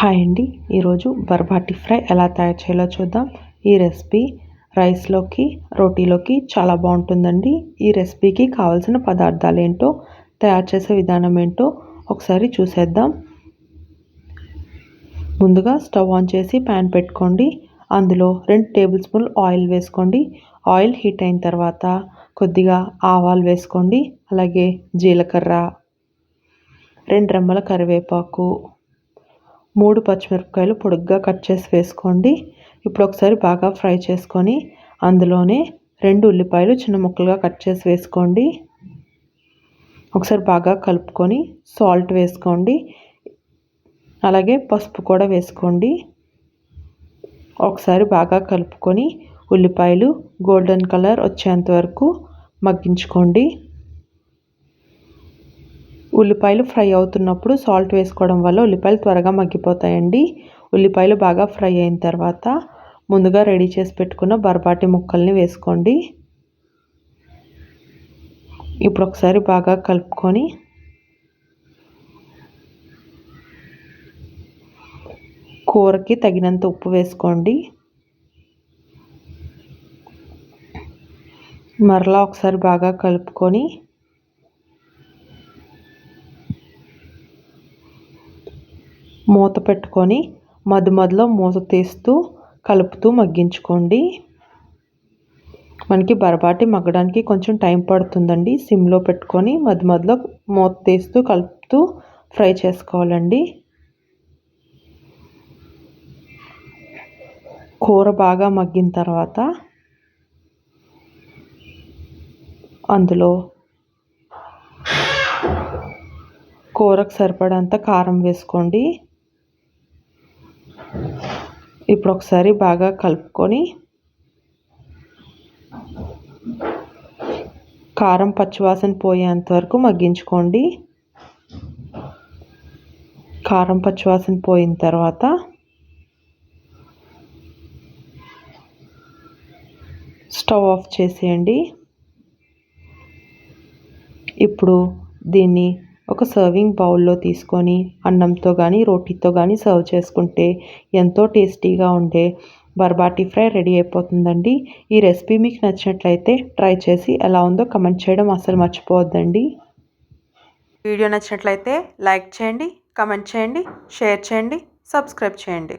Hi అండి. ఈరోజు బర్బాటి fry ఎలా తయారు చేయాలో చూద్దాం. ఈ రెసిపీ రైస్లోకి రోటీలోకి చాలా బాగుంటుందండి. ఈ రెసిపీకి కావాల్సిన పదార్థాలు ఏంటో తయారు చేసే విధానం ఏంటో ఒకసారి చూసేద్దాం. ముందుగా స్టవ్ ఆన్ చేసి ప్యాన్ పెట్టుకోండి. అందులో రెండు టేబుల్ స్పూన్ ఆయిల్ వేసుకోండి. ఆయిల్ హీట్ అయిన తర్వాత కొద్దిగా ఆవాలు వేసుకోండి. అలాగే జీలకర్ర రెండు రెమ్మల కరివేపాకు మూడు పచ్చిమిరపకాయలు పొడుగ్గా కట్ చేసి వేసుకోండి. ఇప్పుడు ఒకసారి బాగా ఫ్రై చేసుకొని అందులోనే రెండు ఉల్లిపాయలు చిన్న ముక్కలుగా కట్ చేసి వేసుకోండి. ఒకసారి బాగా కలుపుకొని సాల్ట్ వేసుకోండి. అలాగే పసుపు కూడా వేసుకోండి. ఒకసారి బాగా కలుపుకొని ఉల్లిపాయలు గోల్డెన్ కలర్ వచ్చేంత వరకు మగ్గించుకోండి. ఉల్లిపాయలు ఫ్రై అవుతున్నప్పుడు సాల్ట్ వేసుకోవడం వల్ల ఉల్లిపాయలు త్వరగా మగ్గిపోతాయండి. ఉల్లిపాయలు బాగా ఫ్రై అయిన తర్వాత ముందుగా రెడీ చేసి పెట్టుకున్న బర్బాటి ముక్కల్ని వేసుకోండి. ఇప్పుడు ఒకసారి బాగా కలుపుకొని కూరకి తగినంత ఉప్పు వేసుకోండి. మరలా ఒకసారి బాగా కలుపుకొని మూత పెట్టుకొని మధ్య మధ్యలో మూత తీస్తూ కలుపుతూ మగ్గించుకోండి. మనకి బరబాటి మగ్గడానికి కొంచెం టైం పడుతుందండి. సిమ్లో పెట్టుకొని మధ్య మధ్యలో మూత తీస్తూ కలుపుతూ ఫ్రై చేసుకోవాలండి. కూర బాగా మగ్గిన తర్వాత అందులో కూరకు సరిపడంత కారం వేసుకోండి. ఇప్పుడు ఒకసారి బాగా కలుపుకొని కారం పచ్చివాసన పోయేంత వరకు మగ్గించుకోండి. కారం పచ్చివాసన పోయిన తర్వాత స్టవ్ ఆఫ్ చేసేయండి. ఇప్పుడు దీన్ని ఒక సర్వింగ్ బౌల్లో తీసుకొని అన్నంతో కానీ రోటీతో కానీ సర్వ్ చేసుకుంటే ఎంతో టేస్టీగా ఉండే బర్బాటీ ఫ్రై రెడీ అయిపోతుందండి. ఈ రెసిపీ మీకు నచ్చినట్లయితే ట్రై చేసి ఎలా ఉందో కమెంట్ చేయడం అసలు మర్చిపోవద్దండి. వీడియో నచ్చినట్లయితే లైక్ చేయండి కమెంట్ చేయండి షేర్ చేయండి సబ్స్క్రైబ్ చేయండి.